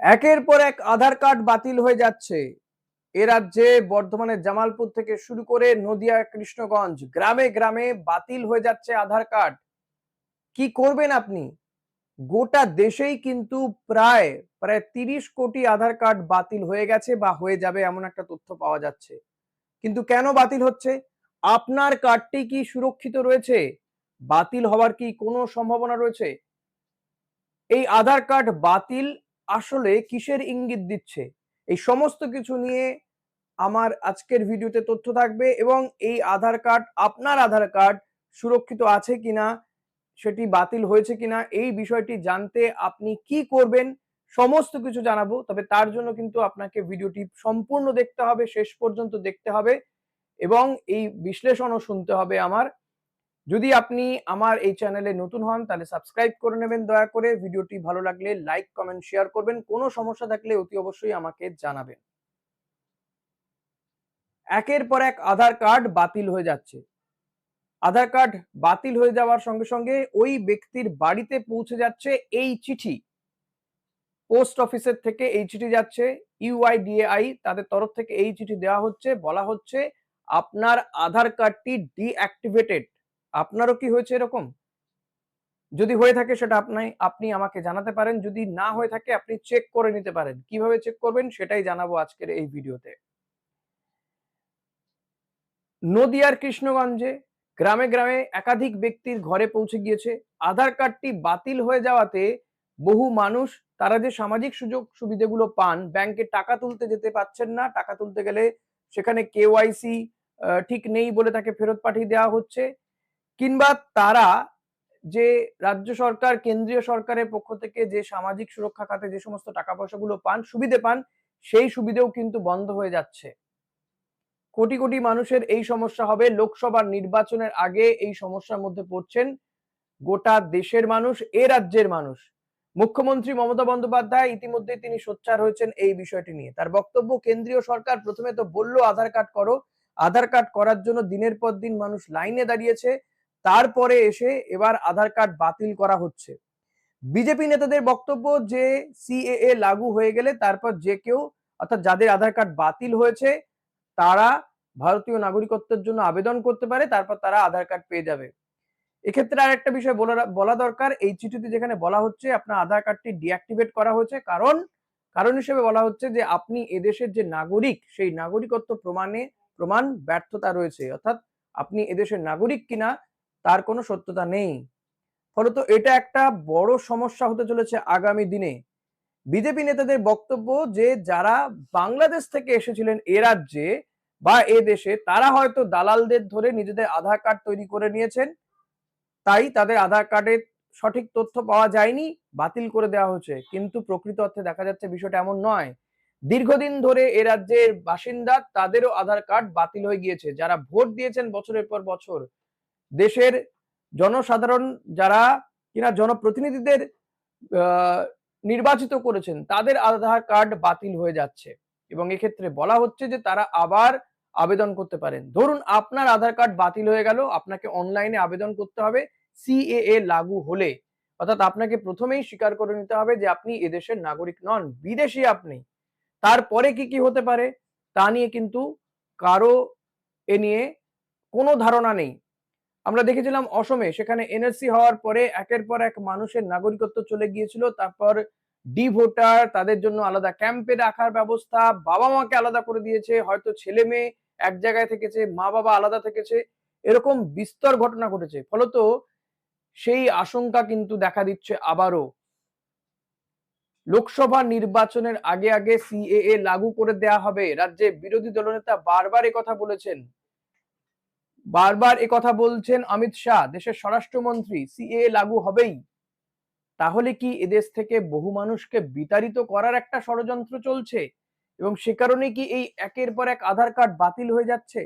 একের পর এক আধার কার্ড বাতিল হয়ে যাচ্ছে। এ রাজ্যে বর্ধমানের জামালপুর থেকে শুরু করে নদিয়া, কৃষ্ণগঞ্জ গ্রামে গ্রামে বাতিল হয়ে যাচ্ছে আধার কার্ড। কি করবেন আপনি? গোটা দেশেই কিন্তু প্রায় প্রায় তিরিশ কোটি আধার কার্ড বাতিল হয়ে গেছে বা হয়ে যাবে এমন একটা তথ্য পাওয়া যাচ্ছে। কিন্তু কেন বাতিল হচ্ছে? আপনার কার্ডটি কি সুরক্ষিত রয়েছে? বাতিল হওয়ার কি কোনো সম্ভাবনা রয়েছে? এই আধার কার্ড বাতিল আসলে কিসের ইঙ্গিত দিচ্ছে? এই সমস্ত কিছু নিয়ে আমার আজকের ভিডিওতে তথ্য থাকবে এবং এই আধার কার্ড, আপনার আধার কার্ড সুরক্ষিত আছে কিনা, সেটি বাতিল হয়েছে কিনা, এই বিষয়টি জানতে আপনি কি করবেন, সমস্ত কিছু জানাব। তবে তার জন্য কিন্তু আপনাকে ভিডিওটি সম্পূর্ণ দেখতে হবে, শেষ পর্যন্ত দেখতে হবে এবং এই বিশ্লেষণও শুনতে হবে আমার। যদি আপনি আমার এই চ্যানেলে নতুন হন, তাহলে সাবস্ক্রাইব করে নেবেন। দয়া করে ভিডিওটি ভালো লাগলে লাইক কমেন্ট শেয়ার করবেন। কোনো সমস্যা থাকলে অতি অবশ্যই আমাকে জানাবেন। একের পর এক আধার কার্ড বাতিল হয়ে যাচ্ছে। আধার কার্ড বাতিল হয়ে যাওয়ার সঙ্গে সঙ্গে ওই ব্যক্তির বাড়িতে পৌঁছে যাচ্ছে এই চিঠি। পোস্ট অফিসের থেকে এই চিঠি যাচ্ছে। ইউআইডিএআই তাদের তরফ থেকে এই চিঠি দেওয়া হচ্ছে। বলা হচ্ছে, আপনার আধার কার্ডটি ডিঅ্যাক্টিভেটেড। আপনারও কি হয়েছে এরকম? যদি হয়ে থাকে সেটা আপনি আপনি আমাকে জানাতে পারেন। যদি না হয়ে থাকে আপনি চেক করে নিতে পারেন। কীভাবে চেক করবেন সেটাই জানাব আজকের এই ভিডিওতে। নদিয়ার কৃষ্ণগঞ্জে গ্রামে গ্রামে একাধিক ব্যক্তির ঘরে পৌঁছে গিয়েছে। আধার কার্ডটি বাতিল হয়ে যাওয়াতে বহু মানুষ তারা যে সামাজিক সুযোগ সুবিধাগুলো পান, ব্যাংকে টাকা তুলতে যেতে পাচ্ছেন না, টাকা তুলতে গেলে সেখানে কেওয়াইসি ঠিক নেই বলে তাকে ফেরত পাঠিয়ে দেওয়া হচ্ছে। কিংবা তারা যে রাজ্য সরকার, কেন্দ্রীয় সরকারের পক্ষ থেকে যে সামাজিক সুরক্ষা খাতে যে সমস্ত টাকা পয়সাগুলো পান, সুবিধে পান, সেই সুবিধেও কিন্তু বন্ধ হয়ে যাচ্ছে। কোটি কোটি মানুষের এই সমস্যা হবে। লোকসভার নির্বাচনের আগে এই সমস্যার মধ্যে পড়ছেন গোটা দেশের মানুষ, এ রাজ্যের মানুষ। মুখ্যমন্ত্রী মমতা বন্দ্যোপাধ্যায় ইতিমধ্যে তিনি সোচ্চার হয়েছেন এই বিষয়টি নিয়ে। তার বক্তব্য, কেন্দ্রীয় সরকার প্রথমে তো বলল, আধার কার্ড করো। আধার কার্ড করার জন্য দিনের পর দিন মানুষ লাইনে দাঁড়িয়েছে। তারপরে এসে এবার আধার কার্ড বাতিল করা হচ্ছে। বিজেপি নেতাদের বক্তব্য যে সিএএ লাগু হয়ে গেলে তারপর যে কেউ, অর্থাৎ যাদের আধার কার্ড বাতিল হয়েছে, তারা ভারতীয় নাগরিকত্বের জন্য আবেদন করতে পারে, তারপর তারা আধার কার্ড পেয়ে যাবে। এক্ষেত্রে আর একটা বিষয় বলা দরকার, এই চিঠিতে যেখানে বলা হচ্ছে আপনার আধার কার্ডটি ডিঅ্যাক্টিভেট করা হয়েছে, কারণ কারণ হিসেবে বলা হচ্ছে যে আপনি এদেশের যে নাগরিক, সেই নাগরিকত্ব প্রমাণে, প্রমাণ ব্যর্থতা রয়েছে, অর্থাৎ আপনি এদেশের নাগরিক কিনা তার কোনো সত্যতা নেই। ফলত এটা একটা বড় সমস্যা হতে চলেছে আগামী দিনে। বিজেপি নেতাদের বক্তব্য যে, যারা বাংলাদেশ থেকে এসেছিলেন এ রাজ্যে বা এ দেশে, তারা হয়তো দালালদের ধরে নিজেদের আধার কার্ড তৈরি করে নিয়েছেন। তাই তাদের আধার কার্ডের সঠিক তথ্য পাওয়া যায়নি, বাতিল করে দেওয়া হয়েছে। কিন্তু প্রকৃত অর্থে দেখা যাচ্ছে বিষয়টা এমন নয়। দীর্ঘদিন ধরে এ রাজ্যের বাসিন্দা তাদেরও আধার কার্ড বাতিল হয়ে গিয়েছে। যারা ভোট দিয়েছেন বছরের পর বছর দেশের জনসাধারণ যারা কিনা জনপ্রতিনিধিদের নির্বাচিত করেছেন, তাদের আধার কার্ড বাতিল হয়ে যাচ্ছে। এবং এক্ষেত্রে বলা হচ্ছে যে তারা আবার আবেদন করতে পারেন। ধরুন আপনার আধার কার্ড বাতিল হয়ে গেল, আপনাকে অনলাইনে আবেদন করতে হবে, সিএএ লাগু হলে। অর্থাৎ আপনাকে প্রথমেই স্বীকার করে নিতে হবে যে আপনি এদেশের নাগরিক নন, বিদেশি আপনি। তারপরে কি কি হতে পারে? তা নিয়ে কিন্তু কারও এ নিয়ে কোনো ধারণা নেই। আমরা দেখেছিলাম অসমে, সেখানে এনআরসি হওয়ার পরে একের পর এক মানুষের নাগরিকত্ব চলে গিয়েছিল। তারপর ডি ভোটার তাদের জন্য আলাদা ক্যাম্পে রাখার ব্যবস্থা বাবা মাকে আলাদা করে দিয়েছে, হয়তো ছেলে মেয়ে এক জায়গায় থেকেছে মা বাবা আলাদা থেকেছে, এরকম বিস্তর ঘটনা ঘটেছে। ফলত সেই আশঙ্কা কিন্তু দেখা দিচ্ছে আবারও। লোকসভা নির্বাচনের আগে আগে সিএএ লাগু করে দেয়া হবে। রাজ্যে বিরোধী দলনেতা বারবার কথা বলেছেন। বারবার কথা বলছেন অমিত শাহ, দেশের স্বরাষ্ট্রমন্ত্রী সিএ লাগু হবেই। তাহলে কি এদেশ থেকে বহু মানুষকে বিতাড়িত করার একটা ষড়যন্ত্র চলছে? এবং সে কারণে কি এই একের পর এক আধার কার্ড বাতিল হয়ে যাচ্ছে?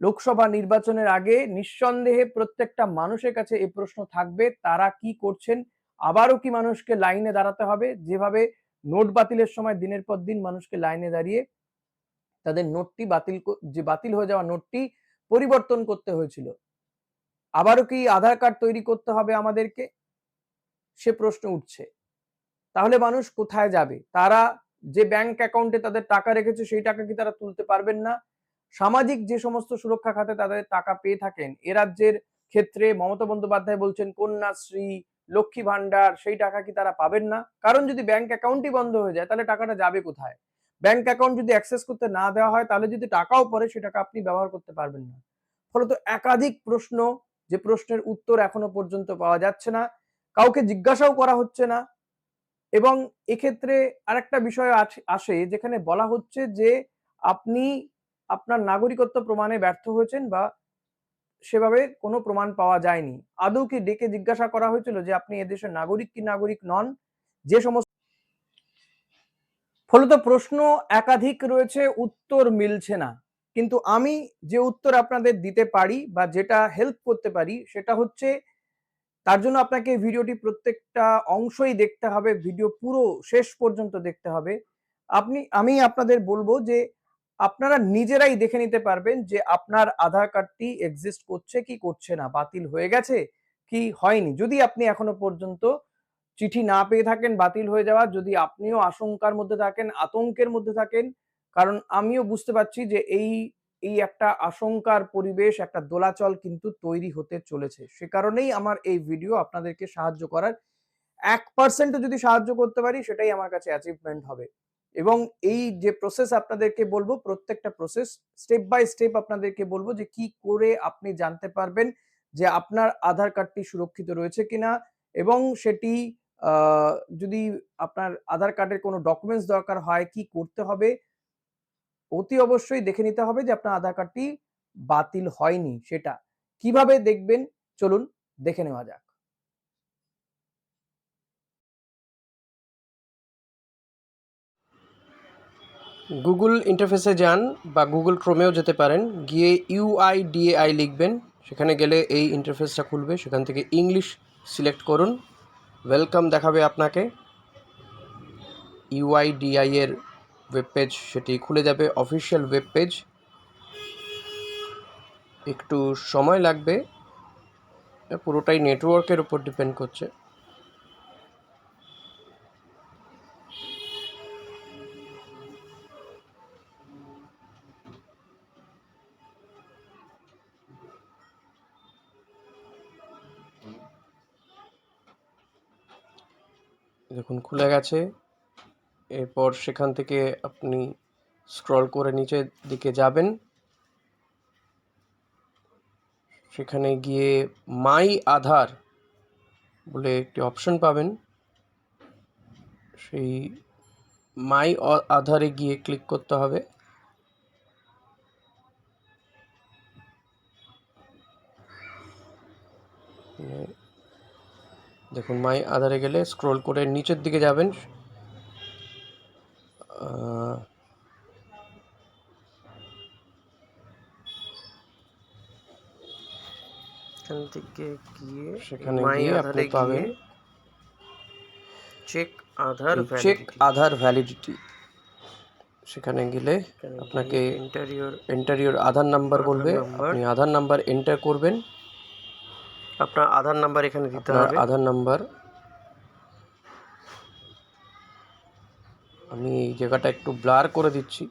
লোকসভা নির্বাচনের আগে নিঃসন্দেহে প্রত্যেকটা মানুষের কাছে এই প্রশ্ন থাকবে, তারা কি করছেন? আবারও কি মানুষকে লাইনে দাঁড়াতে হবে? যেভাবে নোট বাতিলের সময় দিনের পর দিন মানুষকে লাইনে দাঁড়িয়ে তাদের নোটটি বাতিল যে বাতিল হয়ে যাওয়া নোটটি পরিবর্তন করতে হয়েছিল। আবারও কি আধার কার্ড তৈরি করতে হবে আমাদেরকে? সে প্রশ্ন উঠছে। তাহলে মানুষ কোথায় যাবে? তারা যে ব্যাংক অ্যাকাউন্টে তাদের টাকা রেখেছে, সেই টাকা কি তারা তুলতে পারবেন না? সামাজিক যে সমস্ত সুরক্ষা খাতে তাদের টাকা পেয়ে থাকেন, এ রাজ্যের ক্ষেত্রে মমতা বন্দ্যোপাধ্যায় বলছেন, কন্যাশ্রী, লক্ষ্মী ভান্ডার সেই টাকা কি তারা পাবেন না? কারণ যদি ব্যাংক অ্যাকাউন্টই বন্ধ হয়ে যায়, তাহলে টাকাটা যাবে কোথায়? ব্যাংক অ্যাকাউন্ট যদি অ্যাক্সেস করতে না দেওয়া হয়, তাহলে যদি টাকাও পড়ে, সে টাকা আপনি ব্যবহার করতে পারবেন না। ফলত একাধিক প্রশ্ন, যে প্রশ্নের উত্তর এখনও পর্যন্ত পাওয়া যাচ্ছে না, কাউকে জিজ্ঞাসাও করা হচ্ছে না, এবং এক্ষেত্রে আরেকটা বিষয় আসে, যেখানে বলা হচ্ছে যে আপনি আপনার নাগরিকত্ব প্রমাণে ব্যর্থ হয়েছেন বা সেভাবে কোনো প্রমাণ পাওয়া যায়নি। আদৌ কি ডেকে জিজ্ঞাসা করা হয়েছিল যে আপনি এদেশের নাগরিক কি নাগরিক নন? যে সমস্ত ফলত প্রশ্ন একাধিক রয়েছে, উত্তর মিলছে না। কিন্তু আমি যে উত্তর আপনাদের দিতে পারি বা যেটা হেল্প করতে পারি, সেটা হচ্ছে তার জন্য আপনাকে ভিডিওটি প্রত্যেকটা অংশই দেখতে হবে ভিডিও পুরো শেষ পর্যন্ত দেখতে হবে। আপনি, আমি আপনাদের বলব যে আপনারা নিজেরাই দেখে নিতে পারবেন যে আপনার আধার কার্ডটি এক্সিস্ট করছে কি করছে না, বাতিল হয়ে গেছে, কি হয়নি। যদি আপনি এখনও পর্যন্ত চিঠি না পেয়ে থাকেন, বাতিল হয়ে যাওয়ার যদি আপনিও আশঙ্কার মধ্যে থাকেন, আতঙ্কের মধ্যে থাকেন, কারণ আমিও বুঝতে পারছি যে এই এই একটা আশঙ্কার পরিবেশ, একটা দোলাচল কিন্তু তৈরি হতে চলেছে। সে কারণেই আমার এই ভিডিও আপনাদেরকে সাহায্য করার এক পার্সেন্টও যদি সাহায্য করতে পারি, সেটাই আমার কাছে অ্যাচিভমেন্ট হবে। এবং এই যে প্রসেস আপনাদেরকে বলব, প্রত্যেকটা প্রসেস স্টেপ বাই স্টেপ আপনাদেরকে বলব যে কি করে আপনি জানতে পারবেন যে আপনার আধার কার্ডটি সুরক্ষিত রয়েছে কিনা, এবং সেটি যদি আপনার আধার কার্ডের কোনো ডকুমেন্টস দরকার হয়, কি করতে হবে? অতি অবশ্যই দেখে নিতে হবে যে আপনার আধার কার্ডটি বাতিল হয়নি সেটা। কীভাবে দেখবেন? চলুন দেখে নেওয়া যাক। গুগল ইন্টারফেসে যান বা গুগল ক্রোমেও যেতে পারেন। গিয়ে ইউআইডিএআই লিখবেন। সেখানে গেলে এই ইন্টারফেসটা খুলবে। সেখান থেকে ইংলিশ সিলেক্ট করুন। ওয়েলকাম দেখাবে আপনাকে। ইউআইডিআই এর ওয়েব পেজ সেটি খুলে যাবে অফিসিয়াল ওয়েব পেজ একটু সময় লাগবে। পুরোটাই নেটওয়ার্কের উপর ডিপেন্ড করছে। দেখুন খুলে গেছে। এরপর সেখান থেকে আপনি স্ক্রল করে নিচের দিকে যাবেন। সেখানে গিয়ে মাই আধার বলে একটি অপশন পাবেন। সেই মাই আধারে গিয়ে ক্লিক করতে হবে। দেখুন মাই আধারে গেলে স্ক্রল করে নিচের দিকে যাবেন। আহ, এখান থেকে গিয়ে সেখানে মাই গিয়ে আপনি আধারে পাবেন। গিয়ে check Aadhaar check Aadhaar validity সেখানে গেলে আপনাকে enter your enter your Aadhaar number Aadhaar বলবে। নাম্বার। আপনি আধার নাম্বার এন্টার করবেন। আপনার আধার নাম্বার এখানে দিতে হবে। আধার নাম্বার। আমি এই জায়গাটা একটু ব্লার করে দিচ্ছি।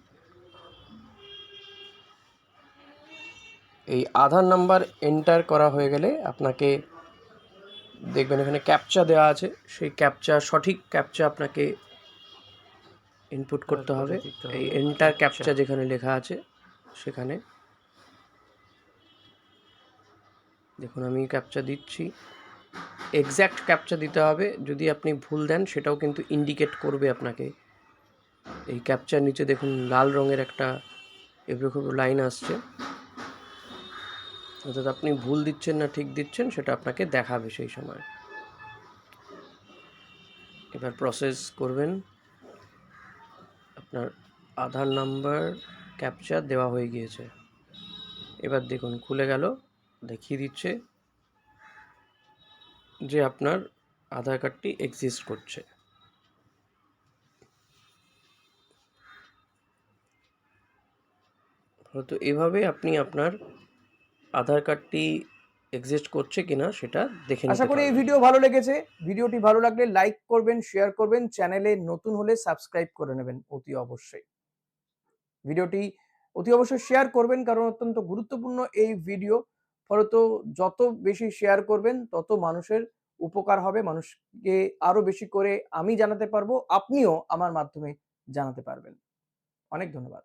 এই আধার নাম্বার এন্টার করা হয়ে গেলে আপনাকে দেখবেন এখানে ক্যাপচা দেওয়া আছে। সেই ক্যাপচা সঠিক ক্যাপচা আপনাকে ইনপুট করতে হবে। এই এন্টার captcha। ক্যাপচা যেখানে লেখা আছে সেখানে। দেখুন, আমি ক্যাপচা দিচ্ছি। এক্স্যাক্ট ক্যাপচা দিতে হবে। যদি আপনি ভুল দেন, সেটাও কিন্তু ইন্ডিকেট করবে আপনাকে। এই ক্যাপচার নিচে দেখুন, লাল রঙের একটা এবড়ো খেবড়ো লাইন আসছে। অর্থাৎ আপনি ভুল দিচ্ছেন না, ঠিক দিচ্ছেন, সেটা আপনাকে দেখাবে সেই সময়। এবার প্রসেস করবেন। আপনার আধার নাম্বার ক্যাপচার দেওয়া হয়ে গিয়েছে। এবার দেখুন, খুলে গেল। দেখিয়ে দিচ্ছে যে আপনার আধার কার্ডটি এক্সিস্ট করছে। হয়তো এভাবে আপনি আপনার আধার কার্ডটি এক্সিস্ট করছে কিনা সেটা দেখে আশা করি এই ভিডিও ভালো লেগেছে। ভিডিওটি ভালো লাগলে লাইক করবেন শেয়ার করবেন চ্যানেলে নতুন হলে সাবস্ক্রাইব করে নেবেন অতি অবশ্যই। ভিডিওটি অতি অবশ্যই শেয়ার করবেন কারণ অত্যন্ত গুরুত্বপূর্ণ এই ভিডিও ফলত যত বেশি শেয়ার করবেন, তত মানুষের উপকার হবে। মানুষকে আরও বেশি করে আমি জানাতে পারব, আপনিও আমার মাধ্যমে জানাতে পারবেন। অনেক ধন্যবাদ।